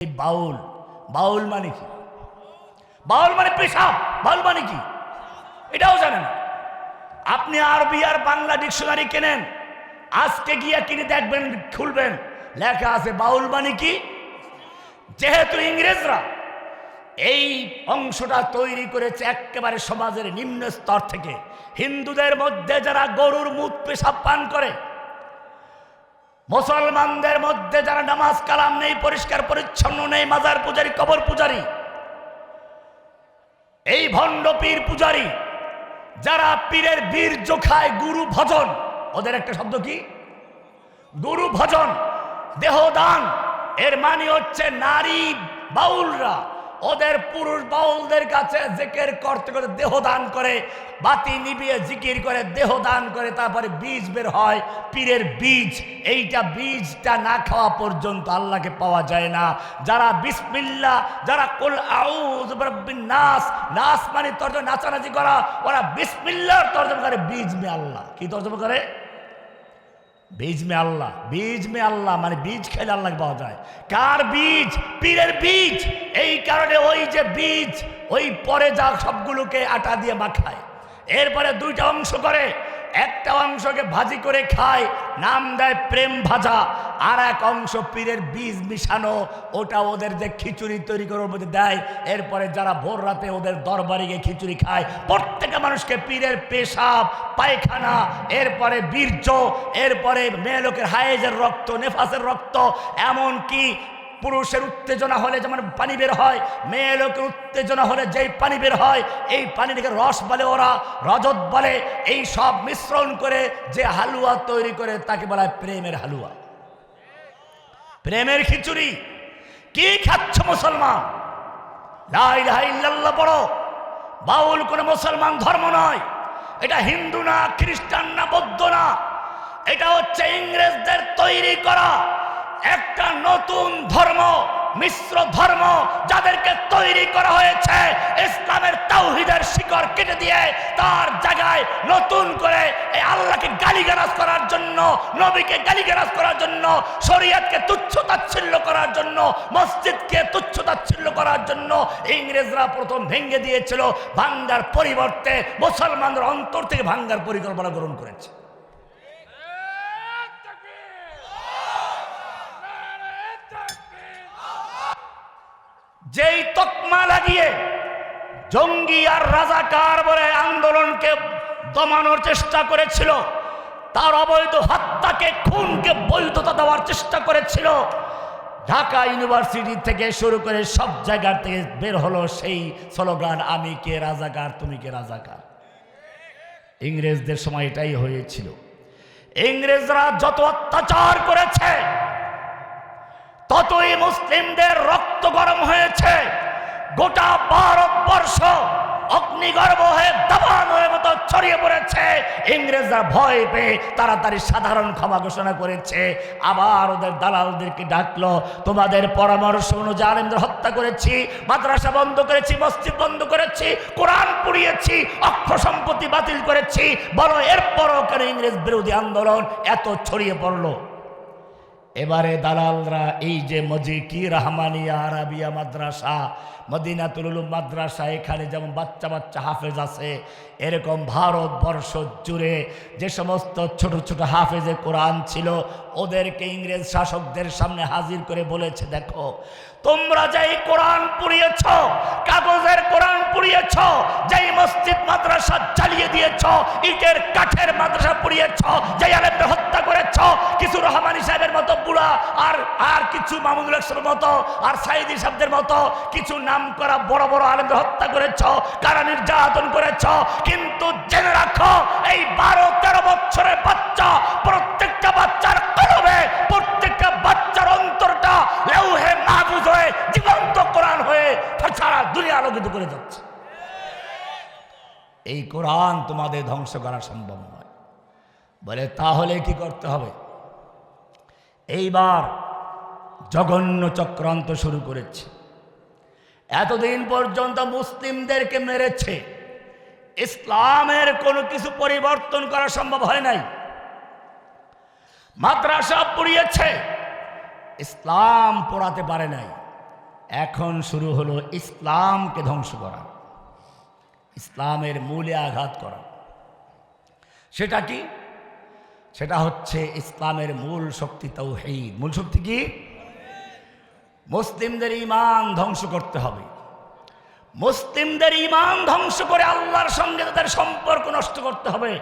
এই বাউল বাউল মানে কি? বাউল মানে পেশাব বাউল মানে কি? এটাও জানেন না। আপনি আরবি আর বাংলা ডিকশনারি কেনেন? আজকে গিয়ে কিনে দেখবেন, খুলবেন। লেখা আছে, বাউল মানে কি? যেহেতু ইংরেজরা এই অংশটা তৈরি করেছে একেবারে সমাজের নিম্ন স্তর থেকে। হিন্দুদের মধ্যে যারা গরুর মুখ পেশাব পান করে মুসলমানদের মধ্যে যারা নামাজ কালাম নেই, পরিষ্কার, পরিচ্ছন্ন নেই, মাজার পূজারি, কবর পূজারি, এই ভণ্ড পীর পূজারি, যারা পীরের বীর জোখায় গুরু ভজন, ওদের একটা শব্দ কি? গুরু ভজন, দেহদান, এর মানে হচ্ছে নারী বাউলরা ওদের পুরুষ বাউলদের কাছে জেকের করতে করে দেহ দান করে, বাতি নিবিয়ে জিকির করে, দেহ দান করে, তারপরে বীজ বের হয়, পীরের বীজ। এইটা বীজটা না খাওয়া পর্যন্ত আল্লাহকে পাওয়া যায় না। যারা বিসমিল্লা যারা কুল নাস নাস মানে তর্জমা, নাচানাচি করা, ওরা বিসমিল্লার তর্জমা করে, বীজ মে আল্লাহ। কি তর্জমা করে? বীজ মে আল্লাহ, বীজ মে আল্লাহ মানে বীজ খেলে আল্লাহ পাওয়া যায়। কার বীজ? পীরের বীজ। এই কারণে ওই যে বীজ, ওই পরে যা সবগুলোকে আটা দিয়ে মাখায়। এরপরে দুইটা অংশ করে একটা অংশকে ভাজি করে খায়, নাম দেয় প্রেম ভাজা। আর এক অংশ পীরের বীজ মিশানো, ওটা ওদের যে খিচুড়ি তৈরি করার মধ্যে দেয়। এরপরে যারা ভোর রাতে ওদের দরবারে গিয়ে খিচুড়ি খায় প্রত্যেকটা মানুষকে পীরের পেশাব, পায়খানা, এরপরে বীর্য, এরপরে মেয়ে লোকের হায়েজের রক্ত, নেফাসের রক্ত এমন কি পুরুষের উত্তেজনা হলে যেমন পানি বের হয়, মেয়ে লোকের উত্তেজনা হলে যেই পানি বের হয়, এই পানিটাকে রস বলে ওরা, রজত বলে, এই সব মিশ্রণ করে যে হালুয়া তৈরি করে তাকে বলা হয় প্রেমের হালুয়া। প্রেমের খিচুড়ি। কি খাচ্ছ মুসলমান? লা ইলাহা ইল্লাল্লাহ পড়ো বাউল কোনো মুসলমান ধর্ম নয়। এটা হিন্দু না, খ্রিস্টান না, বৌদ্ধ না। এটা হচ্ছে ইংরেজদের তৈরি করা একটা নতুন ধর্ম, মিশ্র ধর্ম যাদেরকে তৈরি করা হয়েছে, ইসলামের তাওহিদের শিকড় কেটে দিয়ে তার জায়গায় নতুন করে এই আল্লাহকে গালিগালাজ করার জন্য, নবীকে গালিগালাজ করার জন্য, শরীয়তকে তুচ্ছ তাচ্ছিল্য করার জন্য, মসজিদকে তুচ্ছ তাচ্ছিল্য করার জন্য ইংরেজরা প্রথম ভেঙে দিয়েছিল ভাঙ্গার পরিবর্তে মুসলমানদের অন্তর থেকে ভাঙ্গার পরিকল্পনা গ্রহণ করেছে। তকমা লাগিয়ে জঙ্গি আর রাজাকার বলে আন্দোলনকে দমানোর চেষ্টা করেছিল। তার অবৈধ হত্যাকে খুনকে বৈধতা দেওয়ার চেষ্টা করেছিল। ঢাকা ইউনিভার্সিটি থেকে শুরু করে সব জায়গার থেকে বের হলো সেই স্লোগান, আমি কে রাজাকার, তুমি কে রাজাকার? ইংরেজদের সময় এটাই হয়েছিল। ইংরেজরা যত অত্যাচার করেছে, ততই মুসলিমদের রক্ত গরম হয়েছে। গোটা ভারতবর্ষ অগ্নিগর্ভ হয়ে দাবান হয়ে মতো ছড়িয়ে পড়েছে। ইংরেজরা ভয় পেয়ে তাড়াতাড়ি সাধারণ ক্ষমা ঘোষণা করেছে। আবার ওদের দালালদেরকে ডাকলো, তোমাদের পরামর্শ অনুযায়ী আলেমদের হত্যা করেছি, মাদ্রাসা বন্ধ করেছি, মসজিদ বন্ধ করেছি, কোরআন পুড়িয়েছি অক্ষ সম্পত্তি বাতিল করেছি। বলো, এরপরও কেন ইংরেজ বিরোধী আন্দোলন এত ছড়িয়ে পড়ল? এবারে দালালরা, এই যে মজিকি, রহমানিয়া, আরাবিয়া মাদ্রাসা মদিনাতুল উলুম মাদ্রাসা, এখানে যেমন বাচ্চা বাচ্চা হাফেজ আছে, এরকম ভারতবর্ষ জুড়ে যে সমস্ত ছোট ছোট হাফেজে কোরআন ছিল, ওদেরকে ইংরেজ শাসকদের সামনে হাজির করে বলেছে, দেখো, তোমরা যেই কোরআন পুড়িয়েছ, কাগজের কোরআন পুড়িয়েছ, যেই মসজিদ মাদ্রাসা জ্বালিয়ে দিয়েছ, ইটের কাঠের মাদ্রাসা পুড়িয়েছ, যেই আলেমদের হত্যা করেছ, কিছু রহমানি সাহেবের মতো বুড়া আর আর কিছু মামুনুল মতো, আর সাইদি সাহেবদের মতো, কিছু নাম করা বড় বড় আলেমদের হত্যা করেছ, কারা নির্যাতন করেছ, কিন্তু জেনে রাখো, এই বারো তেরো বছরের বাচ্চা, প্রত্যেকটা বাচ্চার কলবে প্রত্যেকটা বাচ্চার অন্তরটা লেউহে মাহফুজ হয়ে জীবন্ত কোরআন হয়ে সারা দুনিয়া আলোকিত করে যাচ্ছে। এই কোরআন তোমাদের ধ্বংস করা সম্ভব নয়। বলে, তাহলে কি করতে হবে? এইবার জঘন্য চক্রান্ত শুরু করেছে। এতদিন পর্যন্ত মুসলিমদেরকে মেরেছে। ইসলামের কোনো কিছু পরিবর্তন করা সম্ভব হয় নাই। মাদ্রাসা পুড়িয়েছে। ইসলাম পড়াতে পারে নাই। এখন শুরু হলো ইসলামকে ধ্বংস করা। ইসলামের মূলে আঘাত করা। সেটা কি? সেটা হচ্ছে ইসলামের মূল শক্তি তৌহিদ। মূল শক্তি কি? মুসলিমদের ইমান ধ্বংস করতে হবে। মুসলিমদের ইমান ধ্বংস করে আল্লাহর সঙ্গে তাদের সম্পর্ক নষ্ট করতে হবে।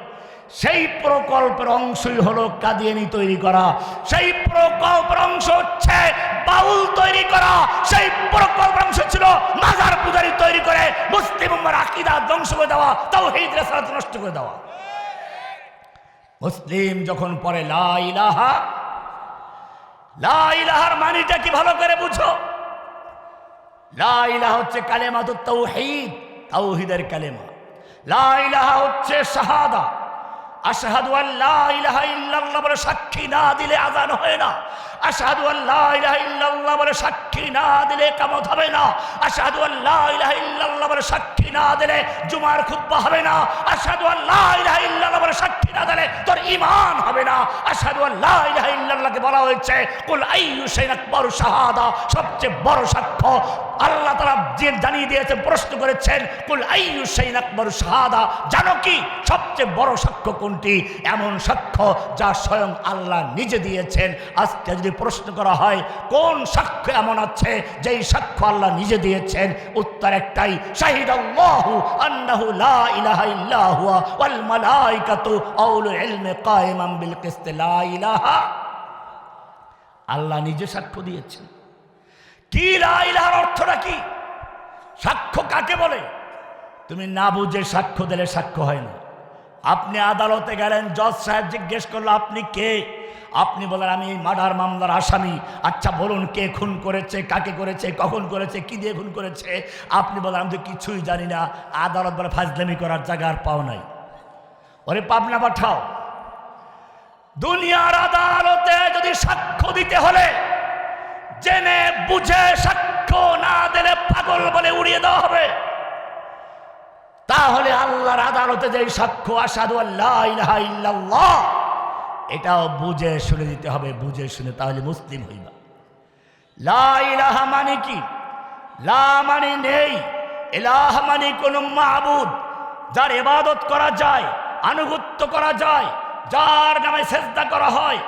সেই প্রকল্পের অংশই হলো কাদিয়ানি তৈরি করা। সেই প্রকল্পের অংশ হচ্ছে বাউল তৈরি করা। সেই প্রকল্পের অংশ ছিল মাজার পূজারি তৈরি করে মুসলিম আকিদা ধ্বংস করে দেওয়া তাও হিদ নষ্ট করে দেওয়া। মুসলিম যখন পরে লা ইলাহা লা ইলাহার মানিটা কি ভালো করে বুঝো? লা ইলাহা হচ্ছে কালেমা তো তৌহিদ তাওহিদের কালেমা। লাইলাহা হচ্ছে শাহাদা। আশহাদু আল্লাহ ইলাহা ইল্লাল্লাহ বলে সাক্ষী না দিলে আজান হয় না। আশহাদু আল্লাহ ইলাহা ইল্লাল্লাহ বলে সাক্ষী না দিলে কামত হবে না। আশহাদু আল্লাহ ইলাহা ইল্লাল্লাহ বলে সাক্ষী না দিলে জুমার খুতবা হবে না। আশহাদু আল্লাহ বলে সাক্ষী না দিলে তোর ঈমান হবে না। আশহাদু আল্লাহ ইলাহা ইল্লাল্লাহকে বলা হয়েছে, কুল আইয়ু শাইইন আকবারু শাহাদা সবচেয়ে বড় সাক্ষ্য। আল্লাহ তারা যে জানিয়ে দিয়েছেন প্রশ্ন করেছেন, কুল আইয়ু শাইইন আকবারু শাহাদা জানো কি? সবচেয়ে বড় সাক্ষ্য কোনটি? এমন সাক্ষ্য যা স্বয়ং আল্লাহ নিজে দিয়েছেন। আজকে যদি প্রশ্ন করা হয়, কোন সাক্ষ্য এমন আছে যেই সাক্ষ্য আল্লাহ নিজে দিয়েছেন? উত্তর একটাই শাহিদ আল্লাহু আন্নাহু লা ইলাহা ইল্লা হুয়া ওয়াল মালাইকাতু আউলুল ইলমি কায়েমান বিল কিসত, লা ইলাহা আল্লাহ নিজে সাক্ষ্য দিয়েছেন। কি লা ইলাহার অর্থটা কি? সাক্ষ্য কাকে বলে? তুমি না বুঝে সাক্ষ্য দিলে সাক্ষ্য হয় না। আপনি আদালতে গেলেন, জজ সাহেব জিজ্ঞেস করল, আপনি কে? আপনি বলেন, আমি এই মার্ডার মামলার আসামি। আচ্ছা বলুন, কে খুন করেছে, কাকে করেছে, কখন করেছে, কি দিয়ে খুন করেছে? আপনি বলেন, আমি তো কিছুই জানি না। আদালত বলে ফাজলামি করার জায়গা আর পাও নাই। ওরে পাবনা পাঠাও। দুনিয়ার আদালতে যদি সাক্ষ্য দিতে হলে, জেনে, বুঝে সাক্ষ্য না দিলে পাগল বলে উড়িয়ে দেওয়া হবে। তাহলে আল্লাহর আদালতে যে সাক্ষ্য আসাদু আল্লাহ ইল্লাল্লাহ। এটাও বুঝে শুনে দিতে হবে, বুঝে শুনে, তাহলে মুসলিম হইবা। লা মানে কি? লা মানে নেই। এলাহ মানে কোন মাহবুদ যার এবাদত করা যায়, আনুগত্য করা যায়, যার নামে চেষ্টা করা হয়,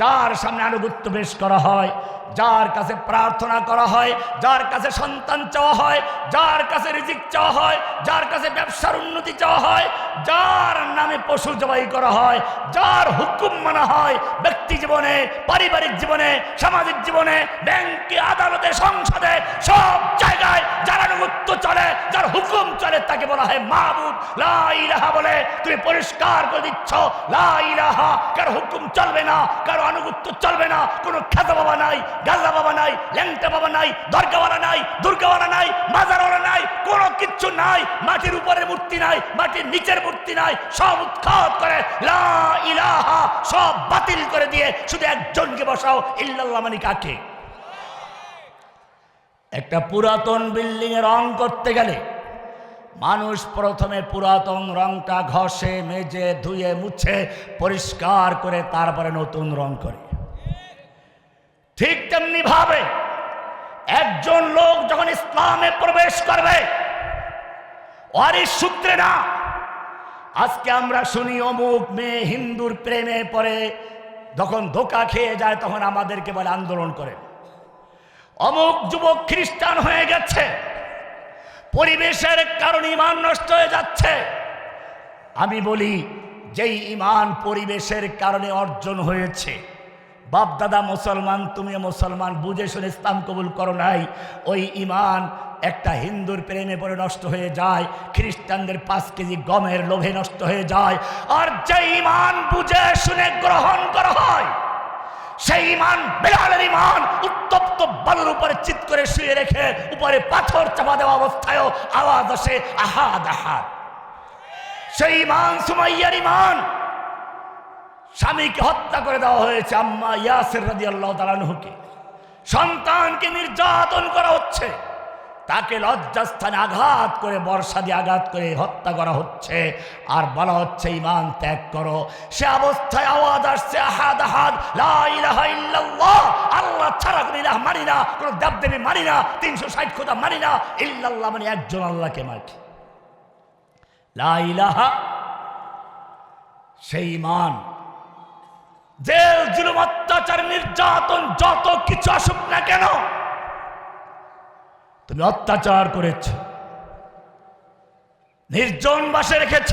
যার সামনে আনুগত্য বেশ করা হয় যার কাছে প্রার্থনা করা হয়, যার কাছে সন্তান চাওয়া হয়, যার কাছে রিজিক চাওয়া হয়, যার কাছে ব্যবসার উন্নতি চাওয়া হয়, যার নামে পশু জবাই করা হয়, যার হুকুম মানা হয় ব্যক্তি জীবনে, পারিবারিক জীবনে, সামাজিক জীবনে, ব্যাংকে, আদালতে, সংসদে, সব জায়গায় যার আনুগত্য চলে, যার হুকুম চলে তাকে বলা হয় মাহবুব লা ইলাহা বলে, তুমি পরিষ্কার করে দিচ্ছ, লা ইলাহা, কারও হুকুম চলবে না, কারও আনুগত্য চলবে না, কোনো খেতা বাবা নাই গাজা বাবা নাই, ল্যাংটা বাবা নাই, দরগাওয়ালা নাই, দুর্গাওয়ালা নাই, মাজারওয়ালা নাই, কোনো কিচ্ছু নাই, মাটির উপরের মূর্তি নাই, মাটির নিচের মূর্তি নাই, সব উৎখাত করে ইলাহা, সব বাতিল করে দিয়ে শুধু একজনকে বসাও, ইল্লাল্লাহ মানে কাকে? একটা পুরাতন বিল্ডিং এ রং করতে গেলে মানুষ প্রথমে পুরাতন রংটা ঘষে, মেজে, ধুয়ে, মুছে, পরিষ্কার করে তারপরে নতুন রং করে। ঠিক তেমনি ভাবে একজন লোক যখন ইসলামে প্রবেশ করবে ওয়ারি সূত্রে না, আজকে আমরা শুনি অমুক মেয়ে হিন্দুর প্রেমে পড়ে, যখন ধোকা খেয়ে যায় তখন আমাদেরকে বলে আন্দোলন করে। অমুক যুবক খ্রিস্টান হয়ে গেছে, পরিবেশের কারণে ইমান নষ্ট হয়ে যাচ্ছে। আমি বলি, যেই ইমান পরিবেশের কারণে অর্জন হয়েছে বাপ দাদা মুসলমান, তুমি মুসলমান, বুঝে শুনে ইসলাম কবুল করো নাই। ওই ইমান একটা হিন্দুর প্রেমে পড়ে নষ্ট হয়ে যায়, খ্রিস্টানদের পাঁচ কেজি গমের লোভে নষ্ট হয়ে যায়। আর যে ইমান বুঝে শুনে গ্রহণ করা হয়, সেই ইমান বেলালের ইমান উত্তপ্ত বালুর উপরে চিত করে শুয়ে রেখে উপরে পাথর চাপা দেওয়া অবস্থায়ও আওয়াজ আসে, আহাদ আহাদ। সেই ইমান সুমাইয়ার ইমান স্বামীকে হত্যা করে দেওয়া হয়েছে আম্মা ইয়াসের রাজি আল্লাহ তালানহুকে সন্তানকে নির্যাতন করা হচ্ছে। তাকে লজ্জাস্থানে আঘাত করে বর্ষা দিয়ে আঘাত করে হত্যা করা হচ্ছে। আর বলা হচ্ছে ইমান ত্যাগ করো। সে অবস্থায় আওয়াজ আসছে, আহাদ আহাদ আল্লাহ ছাড়া কোনো ইলাহ মানি না, কোনো দেবদেবী মানি না, তিনশো ষাট খোদা মানি না। ইল্লাল্লাহ মানে একজন আল্লাহকে মানি লা ইলাহা, সেই ইমান জেল, জুলুম, অত্যাচার, নির্যাতন, যত কিছু আসুক না কেন, তুমি অত্যাচার করেছ। নির্জন বাসে রেখেছ।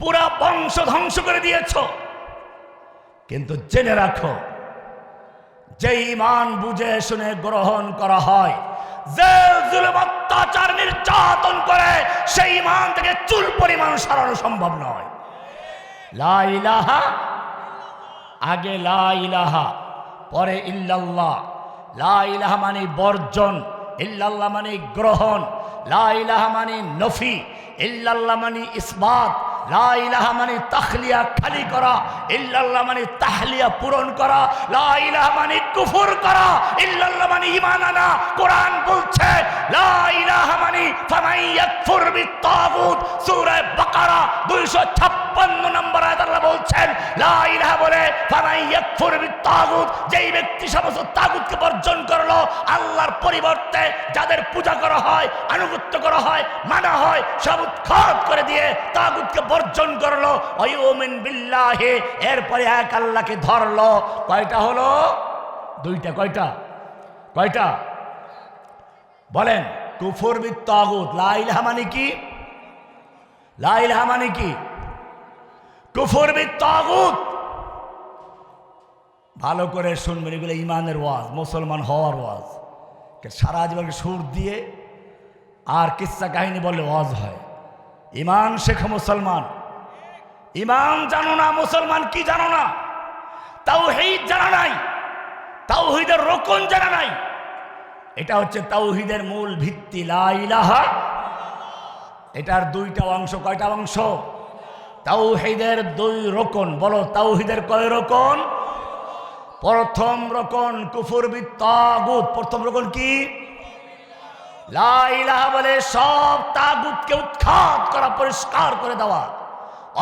পুরা বংশ ধ্বংস করে দিয়েছ। কিন্তু জেনে রাখো যে ইমান বুঝে শুনে গ্রহণ করা হয়, জেল, জুলুম, অত্যাচার, নির্যাতন করে, সেই ইমান থেকে চুল পরিমাণ সারানো সম্ভব নয়। লা ইলাহা আগে লা ইলাহা, পরে ইল্লাল্লাহ। লা ইলাহা মানে বর্জন, ইল্লাল্লাহ মানে গ্রহণ। লা ইলাহা মানে নফি, ইল্লাল্লাহ মানে ইসবাত। লা ইলাহা মানে তাখলিয়া খালি করা, ইল্লাল্লাহ মানে তাহলিয়া পূরণ করা। লা ইলাহা মানে কুফর করা, ইল্লাল্লাহ মানে ঈমান আনা। কোরআন বলছে, লা ইলাহা মানে ফামাই ইয়াকফুর বিত্তাগুত সূরা বাকারা 256 নম্বর আয়াত আল্লাহ বলছেন, লা ইলাহা বলে ফামাই ইয়াকফুর বিত্তাগুত, যেই ব্যক্তি সমস্ত তাগুতকে বর্জন করল, আল্লাহর পরিবর্তে যাদের পূজা করা হয়, আনুগত্য করা হয়, মানা হয়, সব উৎখাত করে দিয়ে তাগুতকে বর্জন করল ওয়ুমিন বিল্লাহি, এরপরে এক আল্লাহকে ধরলো। কয়টা হলো? দুইটা, কয়টা? কয়টা? বলেন, কুফর বিত্তাগুত, লা ইলাহা মানে কি? লা ইলাহা মানে কি? কুফর বিত্তাগুত ভালো করে শুনবেন, এগুলো ইমানের ওয়াজ, মুসলমান হওয়ার ওয়াজ। সারা জীবনকে সুর দিয়ে আর কিচ্ছা কাহিনী বললে ওয়াজ হয়। ইমান শেখ মুসলমান। ইমান জানো না, মুসলমান কি জানো না? তাও হেদ জানা নাই। তাওহিদের রোকন জানা নাই। এটা হচ্ছে তাওহিদের মূল ভিত্তি, লা ইলাহা। এটার দুইটা অংশ, কয়টা অংশ? তাওহিদের দুই রোকন, বলো তাওহিদের কয় রোকন? প্রথম রকন কুফুর তাগুত, প্রথম রকন কি? লা বলে সব তাগুতকে উৎখাত করা, পরিষ্কার করে দেওয়া।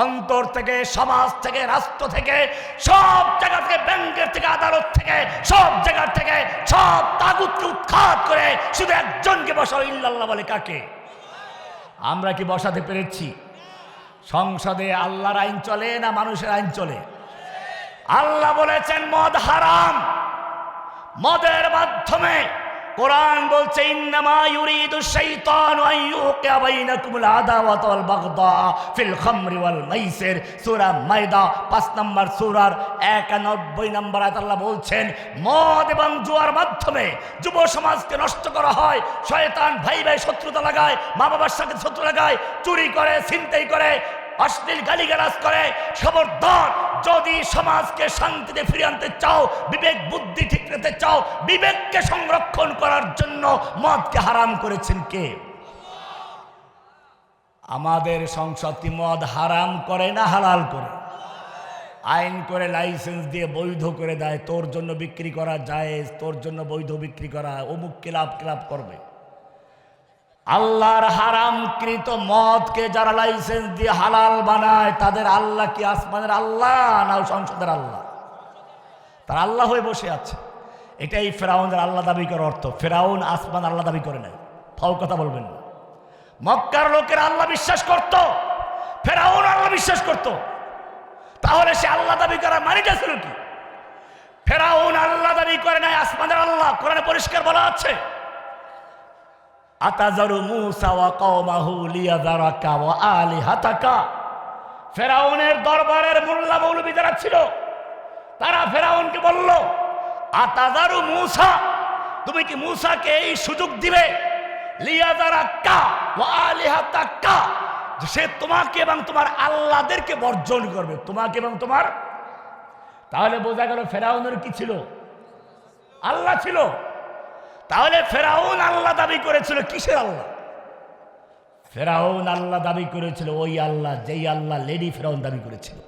অন্তর থেকে, সমাজ থেকে, রাষ্ট্র থেকে, সব জায়গা থেকে, ব্যাংকের থেকে, আদালত থেকে, সব জায়গা থেকে সব তাগুতকে উৎখাত করে শুধু একজনকে বসাও, ইল্লাল্লাহ বলে কাকে? আমরা কি বসাতে পেরেছি? সংসদে আল্লাহর আইন চলে না মানুষের আইন চলে? আল্লাহ বলেছেন মদ হারাম। মদের মাধ্যমে কোরআন বলছে, ইন্নামা ইউরিদু শাইতানু আন ইউকিয়া বাইনাকুমুল আদাওয়াতা ওয়াল বাগদা ফিল খামরি ওয়াল মাইসির। সূরা মাইদা 5 নম্বর সূরার 91 নম্বর আয়াত আল্লাহ বলছেন, মদ এবং জুয়ার মাধ্যমে যুব সমাজকে নষ্ট করা হয়। শয়তান ভাই ভাই শত্রুতা লাগায়, মা বাবার সাথে শত্রু লাগায়, চুরি করে, ছিনতাই করে অশ্লীল গালিগালাজ করে, খবরদার। যদি সমাজকে শান্তিতে ফিরিয়ে আনতে চাও, বিবেক, বুদ্ধি ঠিক রাখতে চাও, বিবেককে সংরক্ষণ করার জন্য মদকে হারাম করেছেন কে? আমাদের সংসদটি মদ হারাম করে না হালাল করে? আইন করে লাইসেন্স দিয়ে বৈধ করে দেয়, তোর জন্য বিক্রি করা যায় তোর জন্য বৈধ বিক্রি করা অমুক ক্লাব ক্লাব করবে। আল্লাহর হারামকৃত মদকে যারা লাইসেন্স দিয়ে হালাল বানায়, তাদের আল্লাহ কি আসমানের আল্লাহ না সংসদের আল্লাহ? তার আল্লাহ হয়ে বসে আছে। এটাই ফেরাউনের আল্লাহ দাবি করার অর্থ। ফেরাউন আসমান আল্লাহ দাবি করে নাই। ফাও কথা বলবেন না। মক্কার লোকের আল্লাহ বিশ্বাস করত। ফেরাউন আল্লাহ বিশ্বাস করত। তাহলে সে আল্লাহ দাবি করার মানিটা ছিল কি? ফেরাউন আল্লাহ দাবি করে নাই, আসমানের আল্লাহ। কোরআনে পরিষ্কার বলা আছে। আতাজারু মুসা ওয়া কওমাহু লিয়াযারাকা ওয়া আলিহাতাকা। ফেরাউনের দরবারের মোল্লা মৌলবী যারা ছিল। তারা ফেরাউনকে বলল আতাজারু মুসা, তুমি কি মুসাকে এই সুযোগ দিবে? লিয়াযারাকা ওয়া আলিহাতাকা। সে তোমাকে এবং তোমার আল্লাহদেরকে বর্জন করবে। তোমাকে এবং তোমার তাহলে বোঝা গেল ফেরাউনের কি ছিল? আল্লাহ ছিল। তাহলে ফেরাউন আল্লাহ দাবি করেছিল, কিসের আল্লাহ? ফেরাউন আল্লাহ দাবি করেছিল, ওই আল্লাহ, যেই আল্লাহ লেডি ফেরাউন দাবি করেছিল।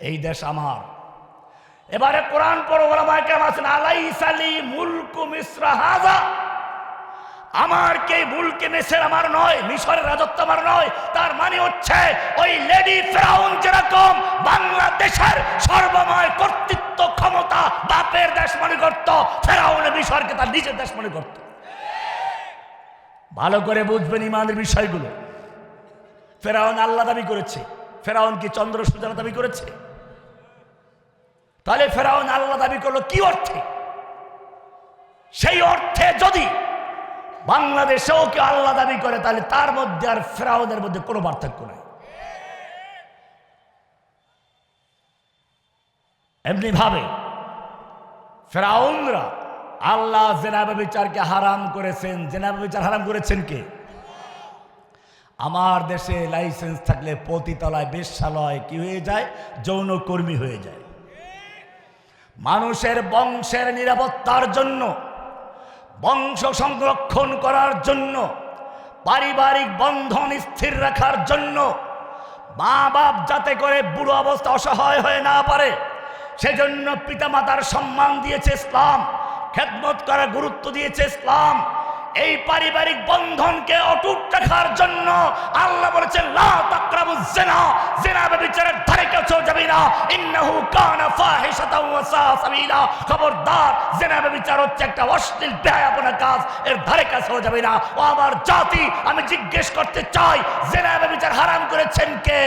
এই দেশ আমার। এবারে কোরআন পড়ো, ওলামায় কেমন আছেন আলাই সালি মুলকু মিশ্রা হাজা আমার কে মুলকে মেসের আমার নয় মিশরের রাজত্ব আমার নয়, তার মানে হচ্ছে ওই লেডি ফেরাউন যেরকম বাংলাদেশের সর্বময় কর্তৃত্ব ক্ষমতা বাপের দেশ মনে করত, ফেরাউন মিশরকে তার নিজের দেশ মনে করত। ভালো করে বুঝবেন ইমানের বিষয়গুলো। ফেরাউন আল্লাহ দাবি করেছে, ফেরাউন কি চন্দ্র সূর্য দাবি করেছে? তাহলে ফেরাউন আল্লাহ দাবি করল কি অর্থে? সেই অর্থে যদি বাংলাদেশেও কেউ আল্লাহ দাবি করে, তাহলে তার মধ্যে আর ফেরাউনের মধ্যে কোনো পার্থক্য নাই। এমনি ভাবে ফেরাউনরা আল্লাহ জেনাবে বিচারকে হারাম করেছেন। জেনাবে বিচার হারাম করেছেন কে? আমার দেশে লাইসেন্স থাকলে পতিতলায় বেশ্যালয় কি হয়ে যায়? যৌনকর্মী হয়ে যায়। মানুষের বংশের নিরাপত্তার জন্য বংশ সংরক্ষণ করার জন্য, পারিবারিক বন্ধন স্থির রাখার জন্য মা বাপ যাতে করে বুড়ো অবস্থা অসহায় হয়ে না পারে, সেজন্য পিতামাতার সম্মান দিয়েছে ইসলাম, খেদমত করার গুরুত্ব দিয়েছে ইসলাম এই পারিবারিক বন্ধনকে অটুট রাখার জন্য আল্লাহ বলেছেন, লা তাকরাবুজ জিনা জিনা ব্যভিচারের ধারে কাছেও যাবে না ইন্নাহু কানা ফাহিশাতাও ওয়া সাবিলা খবরদার জিনা ব্যভিচার হচ্ছে একটা অশ্লীল বেহায়াপনা কাজ এর ধারে কাছেও যাবে না ও আমার জাতি আমি জিজ্ঞেস করতে চাই জিনা ব্যভিচার হারাম করেছেন কে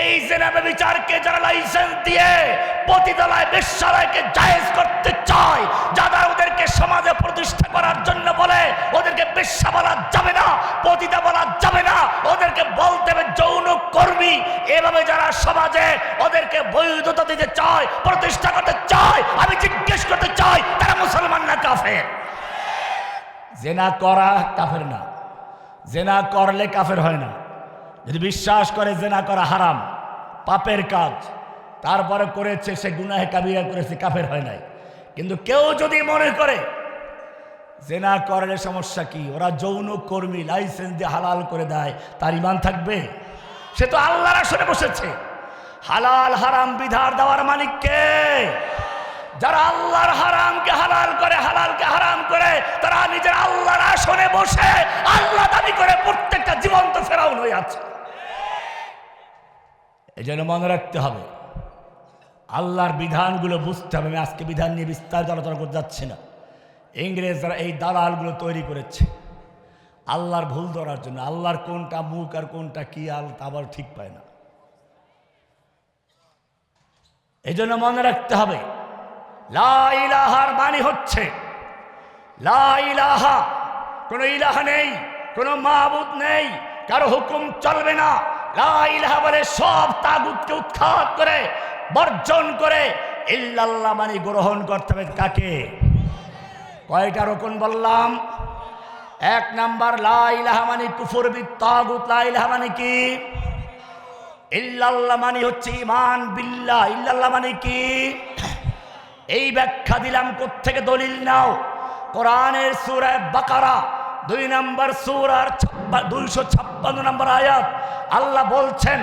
এই জেনাবে বিচারকে যারা লাইসেন্স দিয়ে পতিতলায় বেশ্যালয়কে জায়েজ করতে চায়, যারা ওদেরকে সমাজে প্রতিষ্ঠা করার জন্য বলে, ওদেরকে বেশ্যা বলা যাবে না, পতিতা বলা যাবে না, ওদেরকে বলতে হবে যৌন কর্মী। এভাবে যারা সমাজে ওদেরকে বৈধতা দিতে চায়, প্রতিষ্ঠা করতে চায়, আমি জিজ্ঞেস করতে চাই, তারা মুসলমান না কাফের? জেনা করা কাফের না। জেনা করলে কাফের হয় না। যদি বিশ্বাস করে জেনা করা হারাম, পাপের কাজ, তারপরে করেছে সে গুনাহে কাবিরা করেছে, কাফের হয় নাই। কিন্তু কেউ যদি মনে করে, জেনা করলে সমস্যা কি? ওরা যৌন কর্মী লাইসেন্স দিয়ে হালাল করে দেয়, তার ইমান থাকবে? সে তো আল্লাহর আসনে বসেছে। হালাল হারাম বিধার দেওয়ার মালিককে যারা আল্লাহর হারামকে হালাল করে, হালালকে হারাম করে, তারা নিজের আল্লাহর আসনে বসে আল্লাহ দাবি করে প্রত্যেকটা জীবন্ত ফেরাউন হয়ে আছে। এই জন্য মনে রাখতে হবে আল্লাহর বিধানগুলো বুঝতে হবে। আমি আজকে বিধান নিয়ে বিস্তারিত আলোচনা করতে যাচ্ছি না। ইংরেজরা এই দালালগুলো তৈরি করেছে। আল্লাহর ভুল ধরার জন্য। আল্লাহর কোনটা মুখ আর কোনটা কি আল আবার ঠিক পায় না। এই জন্য মনে রাখতে হবে, লা ইলাহার মানে হচ্ছে, লা ইলাহা, কোনো ইলাহা নেই, কোনো মাহবুদ নেই, কারও হুকুম চলবে না। লা ইলাহা বলে সব তাগুতকে উৎখাত করে বর্জন করে ইল্লাল্লাহ মানে গ্রহণ করতে হবে কাকে? কয়টা রকম বললাম? এক নাম্বার, লা ইলাহা মানে কুফর বি তাগুত। লা ইলাহা মানে কি? ইল্লাল্লাহ মানে হচ্ছে ইমান বিল্লাহ। ইল্লাল্লাহ মানে কি? এই ব্যাখ্যা দিলাম কোত্থেকে দলিল নাও? কোরআনের সুরায় বাকারা, দুই নম্বর সুরার দুইশো ছাপ্পান্ন নম্বর আয়াত। আল্লাহ বলছেন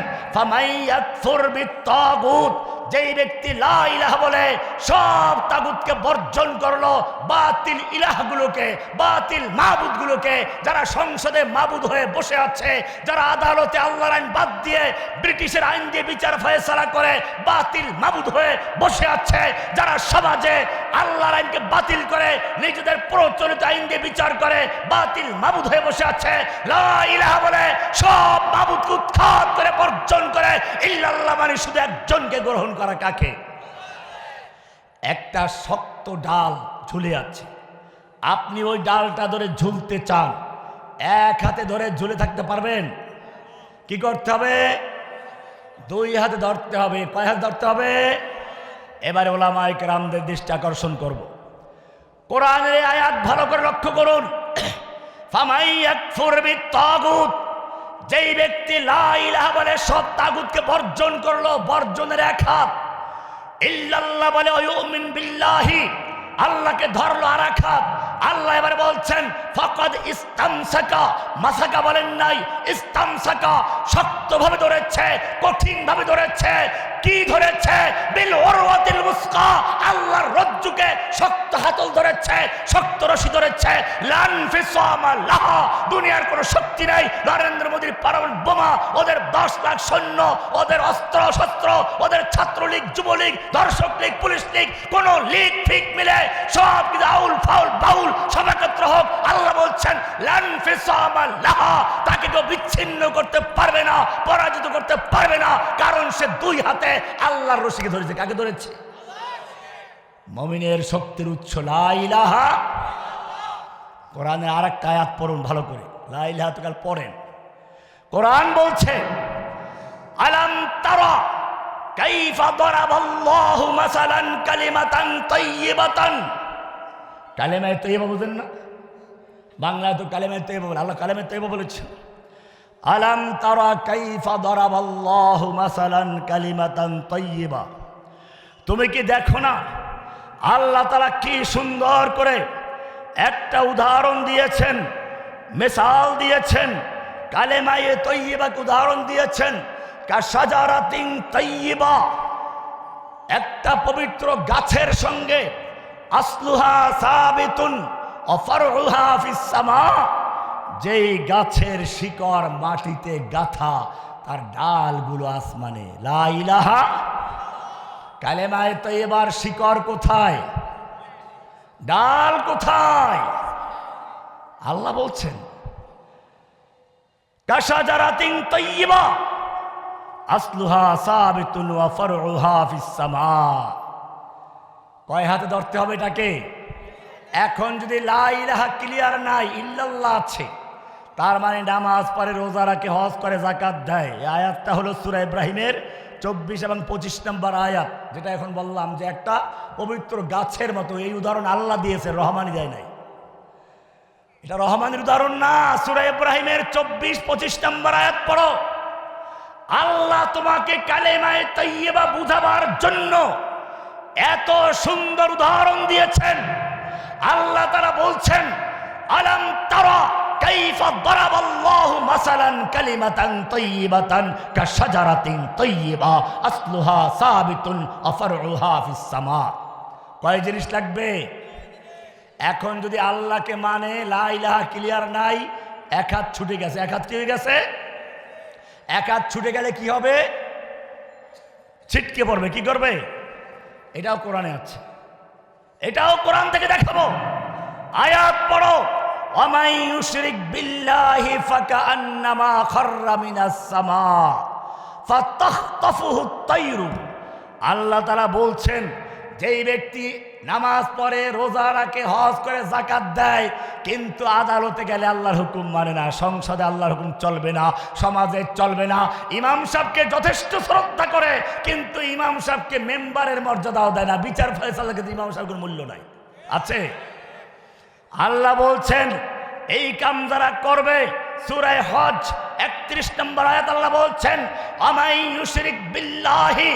যেই ব্যক্তি লা ইলাহা বলে, সব তাগুতকে বর্জন করল বাতিল ইলাহগুলোকে, বাতিল মাবুদগুলোকে, যারা সংসদে মাবুদ হয়ে বসে আছে, যারা আদালতে আল্লাহর আইন বাদ দিয়ে ব্রিটিশের আইন দিয়ে বিচার ফয়সালা করে বাতিল মাবুদ হয়ে বসে আছে, যারা সমাজে আল্লাহর আইনকে বাতিল করে, নিজেদের প্রচলিত আইন দিয়ে বিচার করে, বাতিল মাবুদ হয়ে বসে আছে, লা বলে, সব মাবুদকে উৎখাত করে বর্জন করে, ইল্লাল্লাহ মানে শুধু একজনকে গ্রহণ করা কাকে? একটা শক্ত ডাল ঝুলে আছে। আপনি ওই ডালটা ধরে ঝুলতে চান, এক হাতে ধরে ঝুলে থাকতে পারবেন? কি করতে হবে? দুই হাতে ধরতে হবে, কয় হাতে ধরতে হবে? এবারে ওলামাইকে রামদের দৃষ্টি আকর্ষণ করব। কোরআনের আয়াত ভালো করে লক্ষ্য করুন। ফামাই একফুর তাগুত যেই ব্যক্তি লা ইলাহা বলে, সব তাগুতকে বর্জন করল, বর্জনের এক হাত। ইল্লাল্লাহ বলে ওয়ুমিন বিল্লাহি, আল্লাহকে ধরলো আর এক হাত। আল্লাহ এবার বলছেন, ফকদ ইস্তামসাকা। মাসাকা বলেন নাই, ইস্তামসাকা শক্তভাবে ধরেছে, কঠিনভাবে ধরেছে। কি ধরেছে? বিল ওরওয়াতিল মুসকা আল্লাহর রজ্জুকে শক্ত হাতল ধরেছে, শক্ত রশি ধরেছে। লান ফিসামা লাহা। দুনিয়ার কোনো শক্তি নাই। নরেন্দ্র মোদীর পারমাণবিক বোমা, ওদের দশ লাখ সৈন্য, ওদের অস্ত্র, শস্ত্র, ওদের ছাত্রলীগ, যুবলীগ দর্শক লীগ, পুলিশ লীগ, কোন লীগ ফিক মিলে সব আউল ফাউল বাউল সব হোক, আল্লাহ বলছেন তাকে কেউ বিচ্ছিন্ন করতে পারবে না, পরাজিত করতে পারবে না, কারণ সে দুই হাতে আল্লাহর রশিকে ধরেছে। কাকে ধরেছে? মমিনের শক্তির উৎস লাইলাহা কোরআনের আর একটা আয়াত পড়ুন ভালো করে। লাইলাহা তো কাল পড়েন। কোরআন বলছে, আলাম তারা কাইফা দরাবাল্লাহু মাসালান কালিমাতান তাইয়িবাতান কালেমায়ে তৈয়বা বুঝেন না? বাংলায় তো কালেমায়ে তৈয়বা বলে, আল্লাহ কালেমায়ে তৈয়বা বলেছেন। আলাম তারা কাইফা দরাবাল্লাহু মাসালান কালিমাতান তাইয়িবা তুমি কি দেখো না আল্লাহ তারা কি সুন্দর করে একটা উদাহরণ দিয়েছেন, মেসাল দিয়েছেন, কালেমায়ে তৈবাকে উদাহরণ দিয়েছেন কাসাজারাতিং তৈবা একটা পবিত্র গাছের সঙ্গে আসলুহা সাবিতুন অফরুহা ফিসামা যেই গাছের শিকড় মাটিতে গাথা, তার ডালগুলো আসমানে। লা ইলাহা কালেমায় তো এবার শিকড় কোথায়? ডাল কোথায়? আল্লাহ বলছেন, কাশা যারা তিন তৈবা আসলুহা সাবিতুন ওয়া ফারউহা ফিস সামা। কয় হাতে ধরতে হবে এটাকে? এখন যদি লা ইলাহা ক্লিয়ার নাই, ইল্লাল্লাহ আছে, তার মানে নামাজ পড়ে, রোজা রাখে, হজ করে জাকাত দেয়। আয়াতটা হলো সূরা ইব্রাহিমের চব্বিশ এবং পঁচিশ নম্বর আয়াত, যেটা এখন বললাম যে একটা পবিত্র গাছের মতো। এই উদাহরণ আল্লাহ দিয়েছে রহমানি দেয় নাই। এটা রহমানের উদাহরণ না, সূরা ইব্রাহিমের চব্বিশ, পঁচিশ নম্বর আয়াত পড়ো। আল্লাহ তোমাকে কালেমায় তৈয়বা বুঝাবার জন্য এত সুন্দর উদাহরণ দিয়েছেন। আল্লাহ তারা বলছেন, আলাম তারা কয় জিনিস লাগবে? এখন যদি আল্লাহকে মানে ক্লিয়ার নাই, এক হাত ছুটে গেছে। এক হাত কি হয়ে গেছে? এক হাত ছুটে গেলে কি হবে? ছিটকে পড়বে। কি করবে? এটাও কোরআনে আছে। এটাও কোরআন থেকে দেখাবো। আয়াত পড়ো। অমাই ইউশরিক বিল্লাহি ফাকান্নামা খাররা মিনাস সামা ফাতাখতাফুহু আল্লাহ তাআলা বলছেন যেই ব্যক্তি নামাজ পড়ে, রোজা রাখে, হজ করে জাকাত দেয়, কিন্তু আদালতে গেলে আল্লাহর হুকুম মানে না, সংসদে আল্লাহর হুকুম চলবে না, সমাজে চলবে না। ইমাম সাহেবকে যথেষ্ট শ্রদ্ধা করে, কিন্তু ইমাম সাহেবকে মেম্বারের মর্যাদাও দেয় না। বিচার ফয়সালা কিন্তু ইমাম সাহেবের কোনো মূল্য নাই। আছে? আল্লাহ বলছেন, এই কাম যারা করবে, সুরায় হজ একত্রিশ নম্বর আয়াত আল্লাহ বলছেন আমাই ইউশরিক বিল্লাহি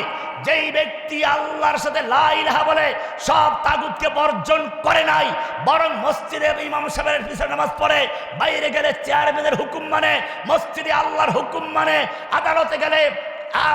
যেই ব্যক্তি আল্লাহর সাথে লাইলাহা বলে, সব তাগুতকে বর্জন করে নাই, বরং মসজিদে ইমাম সাহেবের পিছনে নামাজ পড়ে, বাইরে গেলে চেয়ারম্যানের হুকুম মানে মসজিদে আল্লাহর হুকুম মানে আদালতে গেলে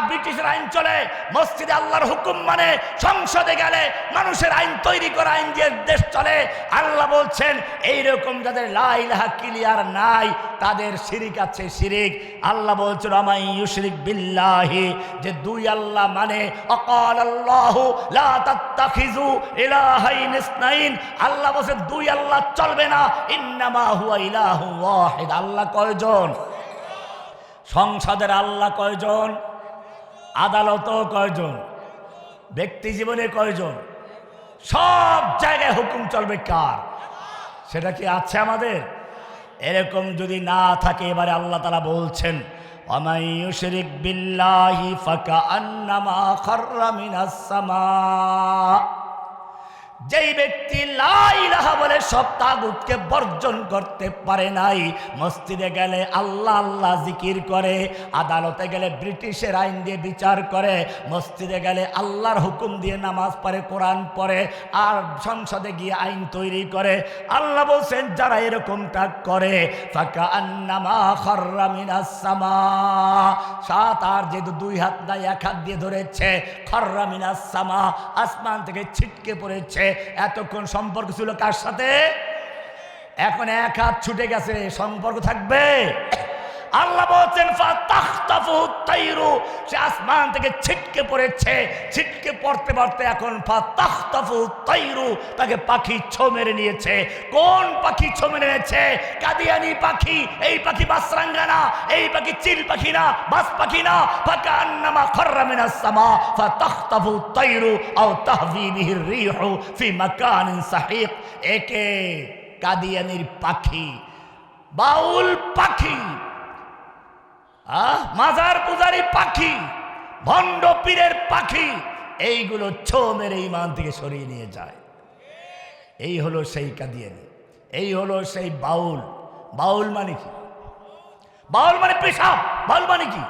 ব্রিটিশের আইন চলে, মসজিদে আল্লাহর হুকুম মানে সংসদে গেলে মানুষের আইন তৈরি করা, আইন দিয়ে দেশ চলে। আল্লাহ বলছেন, এইরকম যাদের লাইলাহা ক্লিয়ার নাই, তাদের শিরিক আছে শিরিক। আল্লাহ বলছেন আমাই ইউশরিক বিল্লাহি, যে দুই আল্লাহ মানে অকাল আল্লাহ লা তাত্তাখিজু ইলাহাইন ইসনাইন। আল্লাহ বলছে, দুই আল্লাহ চলবে না, ইন্নামা হুয়া ইলাহু ওয়াহিদ। আল্লাহ কয়জন? সংসদের আল্লাহ কয়জন? আদালতও কয়জন? ব্যক্তি জীবনে কয়জন? সব জায়গায় হুকুম চলবে কার? সেটা কি আছে আমাদের? এরকম যদি না থাকে, এবারে আল্লাহ তালা বলছেন বিল্লাহি ফাকা আন্নামা যেই ব্যক্তি লা ইলাহা বলে সব তাগুতকে বর্জন করতে পারে নাই, মসজিদে গেলে আল্লাহ আল্লাহ জিকির করে, আদালতে গেলে ব্রিটিশের আইন দিয়ে বিচার করে, মসজিদে গেলে আল্লাহর হুকুম দিয়ে নামাজ পড়ে, কোরআন পড়ে, আর সংসদে গিয়ে আইন তৈরি করে, আল্লাহ বলছেন, যারা এরকমটা করে সাত আর যেহেতু দুই হাত নাই, এক হাত দিয়ে ধরেছে, খর্রা মিনাস আসমান থেকে ছিটকে পড়েছে এতক্ষণ সম্পর্ক ছিল কার সাথে? এখন এক হাত ছুটে গেছে সম্পর্ক থাকবে? আল্লাহ বলছেন সে আসমান থেকে ছিটকে পড়েছে, ছিটকে পড়তে পড়তে এখন তাইরু, তাকে পাখি ছো মেরে নিয়েছে। কোন পাখি ছো মেরে নিয়েছে? কাদিয়ানি পাখি, এই পাখি বাসরাঙ্গানা এই পাখি চিল পাখি না, বাস পাখি না। ফাকা আন্নামা খররা সামা, ফাতাখতাফু তাইরু আও তাহভি বিহির রিহু ফি মাকানিন সাহিক। একে কাদিয়ানির পাখি, বাউল পাখি। আহ, মাজার পূজারি পাখি, ভণ্ড পীরের পাখি, এইগুলো ছো মেরে ইমান থেকে সরিয়ে নিয়ে যায়। এই হলো সেই কাদিয়ানি, এই হলো সেই বাউল। বাউল মানে কি? বাউল মানে পেশাব, বাউল মানে কি?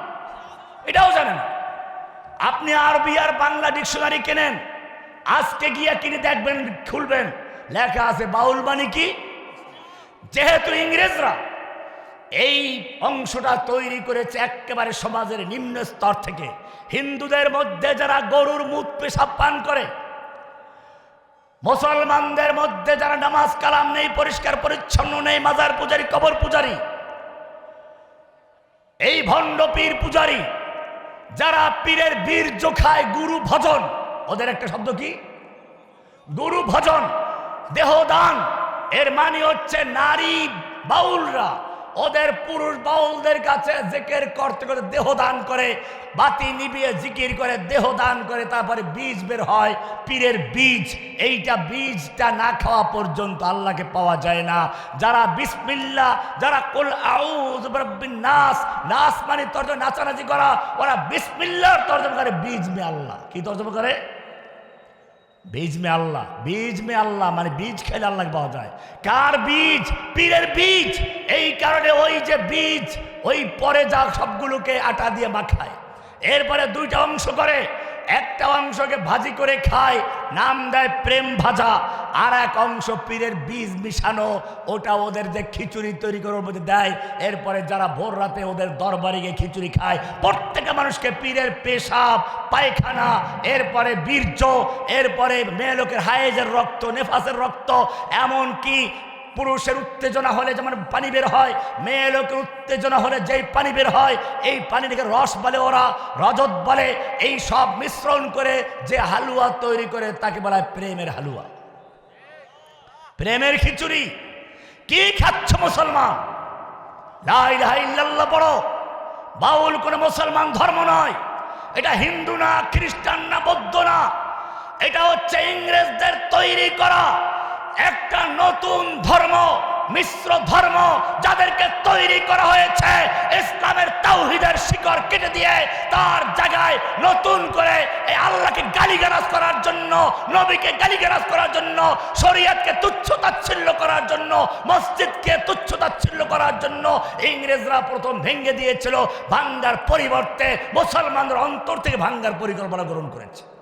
এটাও জানে না। আপনি আরবি আর বাংলা ডিকশনারি কেনেন, আজকে গিয়া কিনে দেখবেন, খুলবেন, লেখা আছে বাউল মানে কি? যেহেতু ইংরেজরা এই অংশটা তৈরি করেছে একেবারে সমাজের নিম্ন স্তর থেকে। হিন্দুদের মধ্যে যারা গরুর মুখ পেশাব পান করে, মুসলমানদের মধ্যে যারা নামাজ কালাম নেই, পরিষ্কার পরিচ্ছন্ন নেই, মাজার পূজারি, কবর পূজারি, এই ভণ্ড পীর পূজারি, যারা পীরের বীর্য খায় গুরু ভজন, ওদের একটা শব্দ কি? গুরু ভজন দেহদান এর মানে হচ্ছে নারী বাউলরা। ওদের পুরুষ বাউলদের কাছে জেকের করতে করে দেহ দান করে, বাতি নিবিয়ে জিকির করে দেহ দান করে, তারপরে বীজ বের হয়, পীরের বীজ। এইটা বীজটা না খাওয়া পর্যন্ত আল্লাহকে পাওয়া যায় না। যারা বিসমিল্লা যারা কুল আউজ নাস নাস মানে তর্জমা, নাচানাচি করা, ওরা বিসমিল্লার তর্জমা করে, বীজ মে আল্লাহ। কি তর্জমা করে? বীজ মে আল্লাহ, বীজ মে আল্লাহ মানে বীজ খেলে আল্লাহ পাওয়া যায়। কার বীজ? পীরের বীজ। এই কারণে ওই যে বীজ, ওই পরে যা সবগুলোকে আটা দিয়ে মাখায়। এরপরে দুইটা অংশ করে একটা অংশকে ভাজি করে খায়, নাম দেয় প্রেম ভাজা, আর এক অংশ পীরের বীজ মিশানো, ওটা ওদের যে খিচুড়ি তৈরি করার মধ্যে দেয়, এরপরে যারা ভোর রাতে ওদের দরবারে গিয়ে খিচুড়ি খায়, প্রত্যেকটা মানুষকে পীরের পেশাব, পায়খানা, এরপরে বীর্য, এরপরে মেয়ে লোকের হায়েজের রক্ত, নেফাসের রক্ত এমন কি পুরুষের উত্তেজনা হলে যেমন পানি বের হয়, মেয়ে লোকের উত্তেজনা হলে যেই পানি বের হয়, এই পানিটাকে রস বলে ওরা, রজত বলে। এই সব মিশ্রণ করে যে হালুয়া তৈরি করে তাকে বলা হয় প্রেমের হালুয়া। প্রেমের খিচুড়ি। কি খাচ্ছ মুসলমান? পড়ো বাউল কোনো মুসলমান ধর্ম নয়। এটা হিন্দু না, খ্রিস্টান না, বৌদ্ধ না। এটা হচ্ছে ইংরেজদের তৈরি করা একটা নতুন ধর্ম, মিশ্র ধর্ম যাদেরকে তৈরি করা হয়েছে, ইসলামের তাওহিদের শিকড় কেটে দিয়ে তার জায়গায় নতুন করে এই আল্লাহকে গালিগালাজ করার জন্য, নবীকে গালিগালাজ করার জন্য, শরীয়তকে তুচ্ছ তাচ্ছিল্য করার জন্য, মসজিদকে তুচ্ছ তাচ্ছিল্য করার জন্য ইংরেজরা প্রথম ভেঙে দিয়েছিল, ভাঙ্গার পরিবর্তে মুসলমানদের অন্তর থেকে ভাঙ্গার পরিকল্পনা গ্রহণ করেছে।